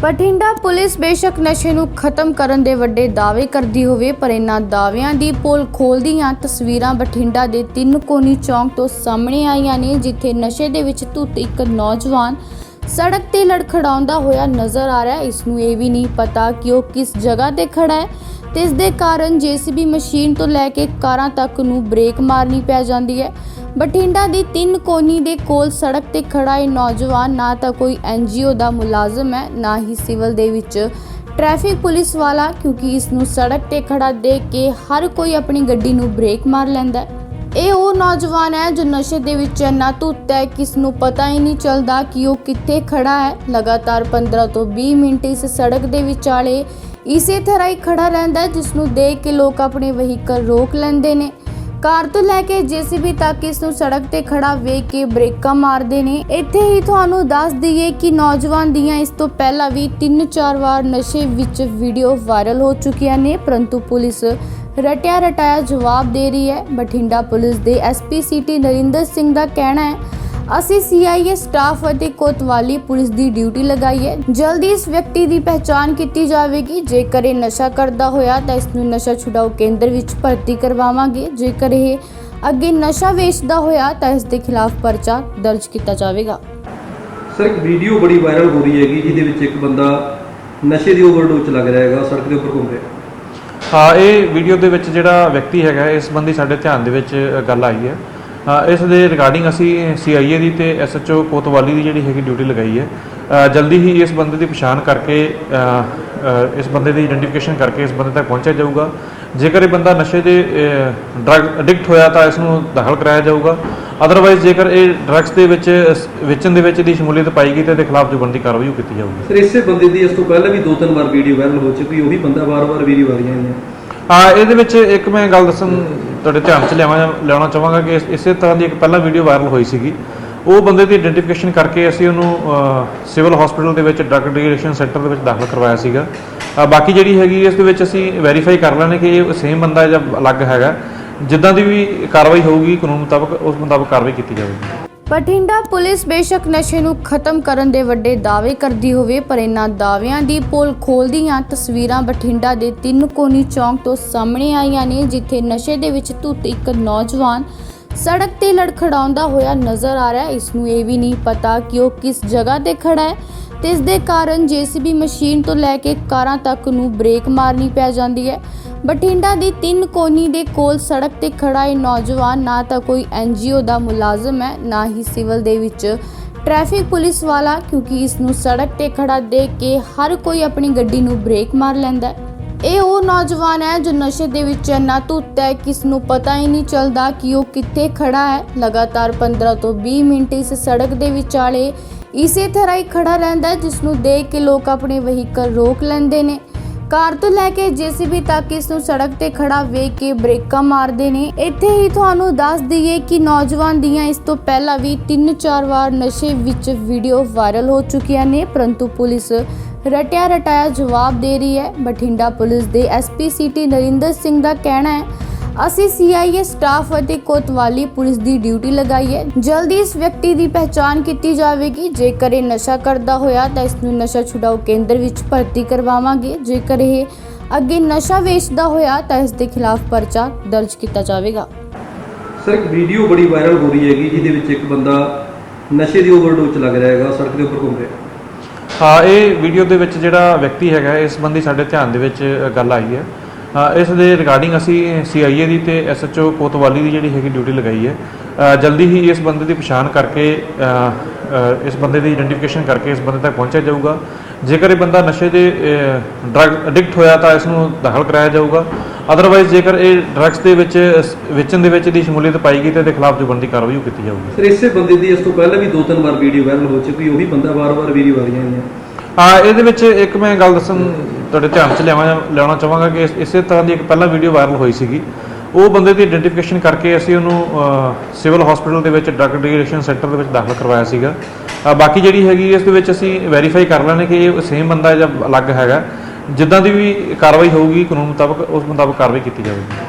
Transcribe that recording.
Bathinda police ਬੇਸ਼ੱਕ ਨਸ਼ੇ ਨੂੰ ਖਤਮ ਕਰਨ ਦੇ ਵੱਡੇ ਦਾਅਵੇ ਕਰਦੀ ਹੋਵੇ, ਪਰ ਇਹਨਾਂ ਦਾਅਵਿਆਂ ਦੀ ਪੋਲ ਖੋਲਦੀਆਂ ਤਸਵੀਰਾਂ ਬਠਿੰਡਾ ਦੇ ਤਿੰਨ ਕੋਨੀ ਚੌਂਕ ਤੋਂ ਸਾਹਮਣੇ ਆਈਆਂ ਨੇ, ਜਿੱਥੇ ਨਸ਼ੇ ਦੇ ਵਿੱਚ ਧੁੱਤ ਇੱਕ ਨੌਜਵਾਨ ਸੜਕ ਤੇ ਲੜਖੜਾਉਂਦਾ ਹੋਇਆ ਨਜ਼ਰ ਆ ਰਿਹਾ ਹੈ। ਇਸ ਨੂੰ ਇਹ ਵੀ ਨਹੀਂ ਪਤਾ ਕਿ ਉਹ ਕਿਸ ਜਗ੍ਹਾ ਤੇ ਖੜਾ ਹੈ ਤੇ ਇਸ ਦੇ ਕਾਰਨ ਜੀਸੀਬੀ ਮਸ਼ੀਨ ਤੋਂ ਲੈ ਕੇ ਕਾਰਾਂ ਤੱਕ ਨੂੰ ਬ੍ਰੇਕ ਮਾਰਨੀ ਪੈ ਜਾਂਦੀ ਹੈ। ਬਠਿੰਡਾ ਦੀ ਤਿੰਨ ਕੋਨੀ ਦੇ ਕੋਲ ਸੜਕ ਤੇ ਖੜਾ ਇਹ ਨੌਜਵਾਨ ਨਾ ਤਾਂ ਕੋਈ ਐਨਜੀਓ ਦਾ ਮੁਲਾਜ਼ਮ ਹੈ, ਨਾ ਹੀ ਸਿਵਲ ਦੇ ਵਿੱਚ ਟ੍ਰੈਫਿਕ ਪੁਲਿਸ ਵਾਲਾ, ਕਿਉਂਕਿ ਇਸ ਨੂੰ ਸੜਕ ਤੇ ਖੜਾ ਦੇਖ ਕੇ ਹਰ ਕੋਈ ਆਪਣੀ ਗੱਡੀ ਨੂੰ ਬ੍ਰੇਕ ਮਾਰ ਲੈਂਦਾ ਹੈ। ਇਹ ਉਹ ਨੌਜਵਾਨ ਹੈ ਜੋ ਨਸ਼ੇ ਦੇ ਵਿੱਚ ਇੰਨਾ ਧੁੱਤ ਹੈ ਕਿ ਨੂੰ ਪਤਾ ਹੀ ਨਹੀਂ ਚੱਲਦਾ ਕਿ ਉਹ ਕਿੱਥੇ ਖੜਾ ਹੈ। ਲਗਾਤਾਰ 15 ਤੋਂ 20 ਮਿੰਟ ਇਸ ਸੜਕ ਦੇ ਵਿਚਾਲੇ ਇਸੇ ਤਰ੍ਹਾਂ ਹੀ ਖੜਾ ਰਹਿੰਦਾ ਜਿਸ ਨੂੰ ਦੇਖ ਕੇ ਲੋਕ ਆਪਣੇ ਵਹੀਕਲ ਰੋਕ ਲੈਂਦੇ ਨੇ। ਕਾਰ ਤੋਂ ਲੈ ਕੇ ਜੀਸੀਬੀ ਤੱਕ ਇਸ ਨੂੰ ਸੜਕ ਤੇ ਖੜਾ ਵੇਖ ਕੇ ਬ੍ਰੇਕਾਂ ਮਾਰਦੇ ਨੇ। ਇੱਥੇ ਹੀ ਤੁਹਾਨੂੰ ਦੱਸ ਦਈਏ ਕਿ ਨੌਜਵਾਨ ਦੀਆਂ ਇਸ ਤੋਂ ਪਹਿਲਾਂ ਵੀ 3-4 ਵਾਰ ਨਸ਼ੇ ਵਿੱਚ ਵੀਡੀਓ ਵਾਇਰਲ ਹੋ ਚੁੱਕੀਆਂ ਨੇ, ਪਰੰਤੂ ਪੁਲਿਸ ਰਟਿਆ ਰਟਾਇਆ ਜਵਾਬ ਦੇ ਰਹੀ ਹੈ। ਬਠਿੰਡਾ ਪੁਲਿਸ ਦੇ ਐਸਪੀ ਸਿਟੀ ਨਰਿੰਦਰ ਸਿੰਘ ਦਾ ਕਹਿਣਾ ਹੈ ਅਸੀਂ ਸੀਆਈਏ ਸਟਾਫ ਅਤੇ ਕੋਤਵਾਲੀ ਪੁਲਿਸ ਦੀ ਡਿਊਟੀ ਲਗਾਈ ਹੈ। ਜਲਦੀ ਇਸ ਵਿਅਕਤੀ ਦੀ ਪਹਿਚਾਣ ਕੀਤੀ ਜਾਵੇਗੀ। ਜੇਕਰ ਇਹ ਨਸ਼ਾ ਕਰਦਾ ਹੋਇਆ ਤਾਂ ਇਸ ਨੂੰ ਨਸ਼ਾ ਛੁਡਾਊ ਕੇਂਦਰ ਵਿੱਚ ਭਰਤੀ ਕਰਵਾਵਾਂਗੇ। ਜੇਕਰ ਇਹ ਅੱਗੇ ਨਸ਼ਾ ਵੇਚਦਾ ਹੋਇਆ ਤਾਂ ਇਸ ਦੇ ਖਿਲਾਫ ਪਰਚਾ ਦਰਜ ਕੀਤਾ ਜਾਵੇਗਾ। ਸਰ ਇੱਕ ਵੀਡੀਓ ਬੜੀ ਵਾਇਰਲ ਹੋ ਰਹੀ ਹੈਗੀ ਜਿਹਦੇ ਵਿੱਚ ਇੱਕ ਬੰਦਾ ਨਸ਼ੇ ਦੀ ਓਵਰਡੋਜ਼ ਲੱਗ ਰਿਹਾ ਹੈਗਾ ਸੜਕ ਦੇ ਉੱਪਰ ਘੁੰਮ ਰਿਹਾ। ਹਾਂ ਇਹ ਵੀਡੀਓ ਦੇ ਵਿੱਚ ਜਿਹੜਾ ਵਿਅਕਤੀ ਹੈਗਾ ਇਸ ਸੰਬੰਧੀ ਸਾਡੇ ਧਿਆਨ ਦੇ ਵਿੱਚ ਗੱਲ ਆਈ ਹੈ। ਇਸ ਦੇ ਰਿਗਾਰਡਿੰਗ ਅਸੀਂ ਸੀਆਈਏ ਦੀ ਤੇ ਐਸਐਚਓ ਕੋਤਵਾਲੀ ਦੀ ਜਿਹੜੀ ਹੈਗੀ ਡਿਊਟੀ ਲਗਾਈ ਹੈ। ਜਲਦੀ ਹੀ ਇਸ ਬੰਦੇ ਦੀ ਪਛਾਣ ਕਰਕੇ ਇਸ ਬੰਦੇ ਦੀ ਆਇਡੈਂਟੀਫਿਕੇਸ਼ਨ ਕਰਕੇ ਇਸ ਬੰਦੇ ਤੱਕ ਪਹੁੰਚਿਆ ਜਾਊਗਾ। ਜੇਕਰ ਇਹ ਬੰਦਾ ਨਸ਼ੇ ਦੇ ਡਰਗ ਐਡਿਕਟ ਹੋਇਆ ਤਾਂ ਇਸ ਨੂੰ ਦਾਖਲ ਕਰਾਇਆ ਜਾਊਗਾ। ਅਦਰਵਾਈਜ਼ ਜੇਕਰ ਇਹ ਡਰੱਗਸ ਦੇ ਵਿੱਚ, ਵੇਚਣ ਦੇ ਵਿੱਚ ਦੀ ਸ਼ਮੂਲੀਅਤ ਪਾਈ ਗਈ ਤੇ ਇਹਦੇ ਖਿਲਾਫ ਜੋ ਬਣਦੀ ਕਾਰਵਾਈ ਉਹ ਕੀਤੀ ਜਾਊਗੀ। ਸਰ, ਇਸੇ ਬੰਦੇ ਦੀ ਇਸ ਤੋਂ ਪਹਿਲਾਂ ਵੀ ਦੋ ਤਿੰਨ ਵਾਰ ਵੀਡੀਓ ਵਾਇਰਲ ਹੋ ਚੁੱਕੀ, ਉਹੀ ਬੰਦਾ ਵਾਰ-ਵਾਰ ਵੀਡੀਓ ਆ ਰਹੀਆਂ ਨੇ। ਹਾਂ, ਇਹਦੇ ਵਿੱਚ ਇੱਕ ਮੈਂ ਗੱਲ ਦੱਸਣ ਤੁਹਾਡੇ ਧਿਆਨ 'ਚ ਲਿਆਵਾਂ ਲਿਆਉਣਾ ਚਾਹਾਂਗਾ ਕਿ ਇਸੇ ਤਰ੍ਹਾਂ ਦੀ ਇੱਕ ਪਹਿਲਾਂ ਵੀਡੀਓ ਵਾਇਰਲ ਹੋਈ ਸੀਗੀ। ਉਹ ਬੰਦੇ ਦੀ ਆਇਡੈਂਟੀਫਿਕੇਸ਼ਨ ਕਰਕੇ ਅਸੀਂ ਉਹਨੂੰ ਸਿਵਲ ਹਸਪੀਟਲ ਦੇ ਵਿੱਚ ਡਰੱਗ ਡਿਗਰੇਸ਼ਨ ਸੈਂਟਰ ਦੇ ਵਿੱਚ ਦਾਖਲ ਕਰਵਾਇਆ ਸੀਗਾ। ਬਾਕੀ ਜਿਹੜੀ ਹੈਗੀ ਇਸ ਦੇ ਵਿੱਚ ਅਸੀਂ ਵੈਰੀਫਾਈ ਕਰ ਲੈਣੇ ਕਿ ਇਹ ਸੇਮ ਬੰਦਾ ਹੈ ਜਾਂ ਅਲੱਗ ਹੈਗਾ। ਜਿੱਦਾਂ ਦੀ ਵੀ ਕਾਰਵਾਈ ਹੋਊਗੀ, ਕਾਨੂੰਨ ਮੁਤਾਬਕ, ਉਸ ਮੁਤਾਬਕ ਕਾਰਵਾਈ ਕੀਤੀ ਜਾਵੇਗੀ। ਬਠਿੰਡਾ ਪੁਲਿਸ ਬੇਸ਼ੱਕ ਨਸ਼ੇ ਨੂੰ ਖਤਮ ਕਰਨ ਦੇ ਵੱਡੇ ਦਾਅਵੇ ਕਰਦੀ ਹੋਵੇ, ਪਰ ਇਹਨਾਂ ਦਾਅਵਿਆਂ ਦੀ ਪੋਲ ਖੋਲਦੀਆਂ ਤਸਵੀਰਾਂ ਬਠਿੰਡਾ ਦੇ ਤਿੰਨ ਕੋਨੀ ਚੌਂਕ ਤੋਂ ਸਾਹਮਣੇ ਆਈਆਂ ਨੇ, ਜਿੱਥੇ ਨਸ਼ੇ ਦੇ ਵਿੱਚ ਧੁੱਤ ਇੱਕ ਨੌਜਵਾਨ ਸੜਕ ਤੇ ਲੜਖੜਾਉਂਦਾ ਹੋਇਆ ਨਜ਼ਰ ਆ ਰਿਹਾ ਇਸ ਨੂੰ ਇਹ ਵੀ ਨਹੀਂ ਪਤਾ ਕਿ ਉਹ ਕਿਸ ਜਗ੍ਹਾ ਤੇ ਖੜਾ ਹੈ। ਤੇ ਇਸ ਦੇ ਕਾਰਨ ਜੀਸੀਬੀ ਮਸ਼ੀਨ ਤੋਂ ਲੈ ਕੇ ਕਾਰਾਂ ਤੱਕ ਨੂੰ ਬ੍ਰੇਕ ਮਾਰਨੀ ਪੈ ਜਾਂਦੀ ਹੈ। ਬਠਿੰਡਾ ਦੀ ਤਿੰਨ ਕੋਨੀ ਦੇ ਕੋਲ ਸੜਕ ਤੇ ਖੜਾ ਇਹ ਨੌਜਵਾਨ ਨਾ ਤਾਂ ਕੋਈ ਐਨਜੀਓ ਦਾ ਮੁਲਾਜ਼ਮ ਹੈ, ਨਾ ਹੀ ਸਿਵਲ ਦੇ ਵਿੱਚ ਟ੍ਰੈਫਿਕ ਪੁਲਿਸ ਵਾਲਾ, ਕਿਉਂਕਿ ਇਸ ਨੂੰ ਸੜਕ ਤੇ ਖੜਾ ਦੇਖ ਕੇ ਹਰ ਕੋਈ ਆਪਣੀ ਗੱਡੀ ਨੂੰ ਬ੍ਰੇਕ ਮਾਰ ਲੈਂਦਾ ਹੈ। ਇਹ ਉਹ ਨੌਜਵਾਨ ਹੈ ਜੋ ਨਸ਼ੇ ਦੇ ਵਿੱਚ ਇੰਨਾ ਧੁੱਤ ਹੈ ਕਿ ਨੂੰ ਪਤਾ ਹੀ ਨਹੀਂ ਚੱਲਦਾ ਕਿ ਉਹ ਕਿੱਥੇ ਖੜਾ ਹੈ। ਲਗਾਤਾਰ 15 ਤੋਂ 20 ਮਿੰਟ ਇਸ ਸੜਕ ਦੇ ਵਿਚਾਲੇ ਇਸੇ ਤਰ੍ਹਾਂ ਹੀ ਖੜਾ ਰਹਿੰਦਾ ਜਿਸ ਨੂੰ ਦੇਖ ਕੇ ਲੋਕ ਆਪਣੇ ਵਹੀਕਲ ਰੋਕ ਲੈਂਦੇ ਨੇ। ਕਾਰ ਤੋਂ ਲੈ ਕੇ ਜੀਸੀਬੀ ਤੱਕ ਇਸ ਨੂੰ ਸੜਕ ਤੇ ਖੜਾ ਵੇਖ ਕੇ ਬ੍ਰੇਕਾਂ ਮਾਰਦੇ ਨੇ। ਇੱਥੇ ਹੀ ਤੁਹਾਨੂੰ ਦੱਸ ਦਈਏ ਕਿ ਨੌਜਵਾਨ ਦੀਆਂ ਇਸ ਤੋਂ ਪਹਿਲਾਂ ਵੀ 3-4 ਵਾਰ ਨਸ਼ੇ ਵਿੱਚ ਵੀਡੀਓ ਵਾਇਰਲ ਹੋ ਚੁੱਕੀਆਂ ਨੇ, ਪਰੰਤੂ ਪੁਲਿਸ ਰਟਿਆ ਰਟਾਇਆ ਜਵਾਬ ਦੇ ਰਹੀ ਹੈ। ਬਠਿੰਡਾ ਪੁਲਿਸ ਦੇ ਐਸਪੀ ਸਿਟੀ ਨਰਿੰਦਰ ਸਿੰਘ ਦਾ ਕਹਿਣਾ ਹੈ ਅਸੀਂ ਸੀਆਈਏ ਸਟਾਫ ਅਤੇ ਕੋਤਵਾਲੀ ਪੁਲਿਸ ਦੀ ਡਿਊਟੀ ਲਗਾਈ ਹੈ। ਜਲਦੀ ਇਸ ਵਿਅਕਤੀ ਦੀ ਪਹਿਚਾਣ ਕੀਤੀ ਜਾਵੇਗੀ। ਜੇਕਰ ਇਹ ਨਸ਼ਾ ਕਰਦਾ ਹੋਇਆ ਤਾਂ ਇਸ ਨੂੰ ਨਸ਼ਾ ਛੁਡਾਊ ਕੇਂਦਰ ਵਿੱਚ ਭਰਤੀ ਕਰਵਾਵਾਂਗੇ। ਜੇਕਰ ਇਹ ਅੱਗੇ ਨਸ਼ਾ ਵੇਚਦਾ ਹੋਇਆ ਤਾਂ ਇਸ ਦੇ ਖਿਲਾਫ ਪਰਚਾ ਦਰਜ ਕੀਤਾ ਜਾਵੇਗਾ। ਸਰ ਇੱਕ ਵੀਡੀਓ ਬੜੀ ਵਾਇਰਲ ਹੋ ਰਹੀ ਹੈਗੀ ਜਿਹਦੇ ਵਿੱਚ ਇੱਕ ਬੰਦਾ ਨਸ਼ੇ ਦੀ ਓਵਰਡੋਜ਼ ਲੱਗ ਰਿਹਾ ਹੈਗਾ ਸੜਕ ਦੇ ਉੱਪਰ ਘੁੰਮ ਰਿਹਾ। ਹਾਂ ਇਹ ਵੀਡੀਓ ਦੇ ਵਿੱਚ ਜਿਹੜਾ ਵਿਅਕਤੀ ਹੈਗਾ ਇਸ ਸੰਬੰਧੀ ਸਾਡੇ ਧਿਆਨ ਦੇ ਵਿੱਚ ਗੱਲ ਆਈ ਹੈ। ਇਸ ਦੇ ਰਿਗਾਰਡਿੰਗ ਅਸੀਂ ਸੀਆਈਏ ਦੀ ਤੇ ਐਸਐਚਓ ਕੋਤਵਾਲੀ ਦੀ ਜਿਹੜੀ ਹੈਗੀ ਡਿਊਟੀ ਲਗਾਈ ਹੈ ਜਲਦੀ ਹੀ ਇਸ ਬੰਦੇ ਦੀ ਪਛਾਣ ਕਰਕੇ ਇਸ ਬੰਦੇ ਦੀ ਆਇਡੈਂਟੀਫਿਕੇਸ਼ਨ ਕਰਕੇ ਇਸ ਬੰਦੇ ਤੱਕ ਪਹੁੰਚਿਆ ਜਾਊਗਾ। ਜੇਕਰ ਇਹ ਬੰਦਾ ਨਸ਼ੇ ਦੇ ਡਰਗ ਐਡਿਕਟ ਹੋਇਆ ਤਾਂ ਇਸ ਨੂੰ ਦਾਖਲ ਕਰਾਇਆ ਜਾਊਗਾ। ਅਦਰਵਾਈਜ਼ ਜੇਕਰ ਇਹ ਡਰੱਗਸ ਦੇ ਵਿੱਚ ਵੇਚਣ ਦੇ ਵਿੱਚ ਦੀ ਸ਼ਮੂਲੀਅਤ ਪਾਈ ਗਈ ਤੇ ਇਹਦੇ ਖਿਲਾਫ ਜੋ ਬਣਦੀ ਕਾਰਵਾਈ ਕੀਤੀ ਜਾਊਗੀ। ਸਰ ਇਸੇ ਬੰਦੇ ਦੀ ਇਸ ਤੋਂ ਪਹਿਲਾਂ ਵੀ ਦੋ ਤਿੰਨ ਵਾਰ ਵੀਡੀਓ ਵਾਇਰਲ ਹੋ ਚੁੱਕੀ ਉਹੀ ਬੰਦਾ ਵਾਰ-ਵਾਰ ਵੀਡੀਓ ਆ ਰਹੀਆਂ ਨੇ। ਹਾਂ ਇਹਦੇ ਵਿੱਚ ਇੱਕ ਮੈਂ ਗੱਲ ਦੱਸਣ ਤੁਹਾਡੇ ਧਿਆਨ 'ਚ ਲਿਆਵਾਂ ਲਿਆਉਣਾ ਚਾਹਾਂਗਾ ਕਿ ਇਸੇ ਤਰ੍ਹਾਂ ਦੀ ਇੱਕ ਪਹਿਲਾਂ ਵੀਡੀਓ ਵਾਇਰਲ ਹੋਈ ਸੀਗੀ। ਉਹ ਬੰਦੇ ਦੀ ਆਇਡੈਂਟੀਫਿਕੇਸ਼ਨ ਕਰਕੇ ਅਸੀਂ ਉਹਨੂੰ ਸਿਵਲ ਹਸਪੀਟਲ ਦੇ ਵਿੱਚ ਡਰੱਗ ਡਿਗਰੇਸ਼ਨ ਸੈਂਟਰ ਦੇ ਵਿੱਚ ਦਾਖਲ ਕਰਵਾਇਆ ਸੀਗਾ। ਬਾਕੀ ਜਿਹੜੀ ਹੈਗੀ ਇਸ ਦੇ ਵਿੱਚ ਅਸੀਂ ਵੈਰੀਫਾਈ ਕਰ ਲੈਣੇ ਕਿ ਇਹ ਸੇਮ ਬੰਦਾ ਜਾਂ ਅਲੱਗ ਹੈਗਾ। ਜਿੱਦਾਂ ਦੀ ਵੀ ਕਾਰਵਾਈ ਹੋਊਗੀ, ਕਾਨੂੰਨ ਮੁਤਾਬਕ ਉਸ ਮੁਤਾਬਕ ਕਾਰਵਾਈ ਕੀਤੀ ਜਾਵੇਗੀ।